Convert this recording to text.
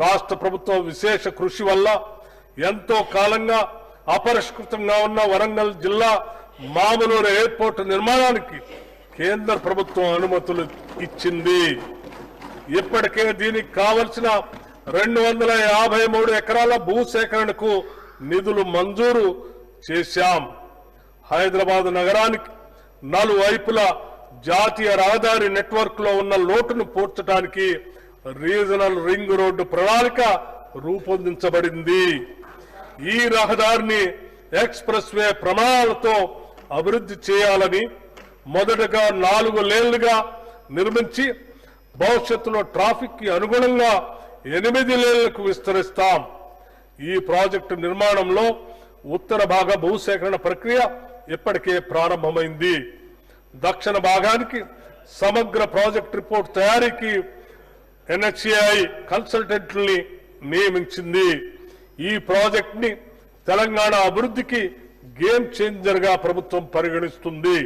రాష్ట్ర ప్రభుత్వం విశేష కృషి వల్ల ఎంతో కాలంగా అపరిష్కృతంగా ఉన్న వరంగల్ జిల్లా మామూలు ఎయిర్పోర్ట్ నిర్మాణానికి కేంద్ర ప్రభుత్వం అనుమతులు ఇచ్చింది. ఇప్పటికే దీనికి కావలసిన రెండు వందల యాభై మూడు ఎకరాల భూసేకరణకు నిధులు మంజూరు చేశాం. హైదరాబాద్ నగరానికి నలువైపుల జాతీయ రహదారి నెట్వర్క్లో ఉన్న లోటును పూడ్చడానికి రీజనల్ రింగ్ రోడ్డు ప్రణాళిక రూపొందించబడింది. ఈ రహదారిని ఎక్స్ప్రెస్ వే ప్రమాణాలతో అభివృద్ధి చేయాలని మొదటగా నాలుగు లేన్లుగా నిర్మించి భవిష్యత్తులో ట్రాఫిక్కి అనుగుణంగా ఎనిమిది లేన్లకు విస్తరిస్తాం. ఈ ప్రాజెక్టు నిర్మాణంలో ఉత్తర భాగ భూసేకరణ ప్రక్రియ ఇప్పటికే ప్రారంభమైంది. దక్షిణ భాగానికి సమగ్ర ప్రాజెక్ట్ రిపోర్ట్ తయారీకి ఎన్హెచ్ఏఐ కన్సల్టెంట్ని నియమించింది. ఈ ప్రాజెక్ట్ని తెలంగాణ అభివృద్ధికి గేమ్ చేంజర్గా ప్రభుత్వం పరిగణిస్తుంది.